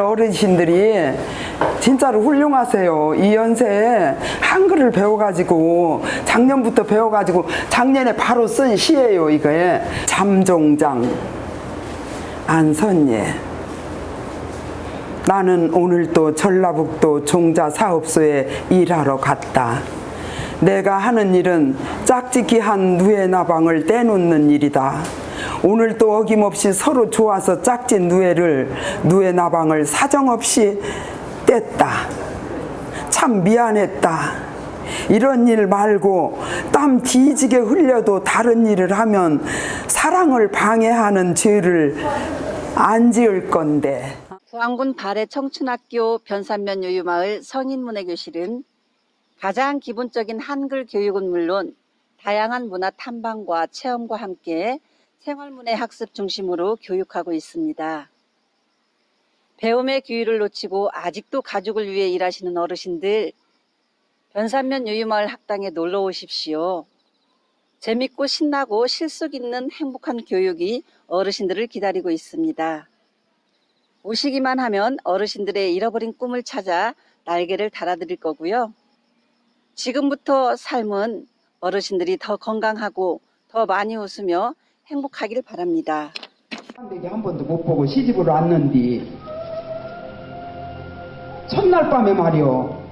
어르신들이 진짜로 훌륭하세요. 이 연세에 한글을 배워가지고 작년부터 배워가지고 작년에 바로 쓴 시예요. 이거에 잠종장 안선예 나는 오늘 또 전라북도 종자 사업소에 일하러 갔다. 내가 하는 일은 짝짓기 한 누에 나방을 떼놓는 일이다. 오늘 또 어김없이 서로 좋아서 짝짓 누에를 누에 나방을 사정없이 뗐다. 참 미안했다. 이런 일 말고 땀 뒤지게 흘려도 다른 일을 하면 사랑을 방해하는 죄를 안 지을 건데. 부안군 발해 청춘학교 변산면 요유마을 성인문예교실은 가장 기본적인 한글 교육은 물론 다양한 문화 탐방과 체험과 함께 생활문예 학습 중심으로 교육하고 있습니다. 배움의 기회를 놓치고 아직도 가족을 위해 일하시는 어르신들 변산면 요유마을 학당에 놀러 오십시오. 재밌고 신나고 실속 있는 행복한 교육이 어르신들을 기다리고 있습니다. 오시기만 하면 어르신들의 잃어버린 꿈을 찾아 날개를 달아드릴 거고요. 지금부터 삶은 어르신들이 더 건강하고 더 많이 웃으며 행복하길 바랍니다. 사람들이 한 번도 못 보고 시집을 왔는디 첫날 밤에 말이요.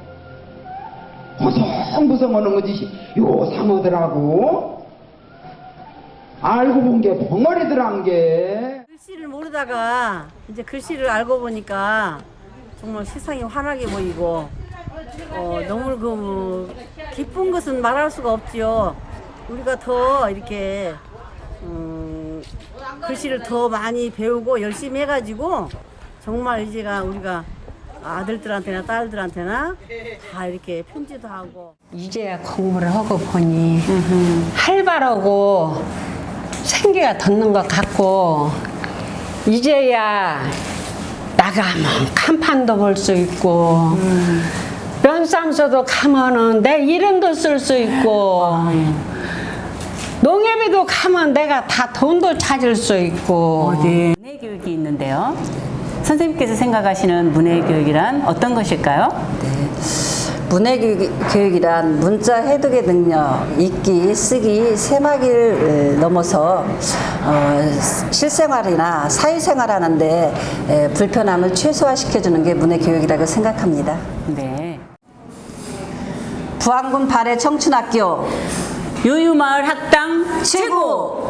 보성보성 하는 거지? 요 상어들하고 알고 본 게 벙어리들한 게. 글씨를 모르다가 이제 글씨를 알고 보니까 정말 세상이 환하게 보이고 어, 너무 그 기쁜 것은 말할 수가 없지요. 우리가 더 이렇게 음, 글씨를 더 많이 배우고 열심히 해가지고 정말 이제가 우리가 아들들한테나 딸들한테나 다 이렇게 편지도 하고. 이제야 공부를 하고 보니 활발하고 생기가 돋는 것 같고 이제야 나가면 간판도 볼 수 있고 면상소도 가면은 내 이름도 쓸 수 있고 농협에도 가면 내가 다 돈도 찾을 수 있고 문해 교육이 있는데요. 선생님께서 생각하시는 문해 교육이란 어떤 것일까요? 문해 교육이란 문자 해독의 능력, 읽기, 쓰기, 세마기를 에, 넘어서 어, 실생활이나 사회생활 하는데 에, 불편함을 최소화시켜주는 게 문해 교육이라고 생각합니다. 네. 부안군 발해 청춘학교 요유마을 학당 최고!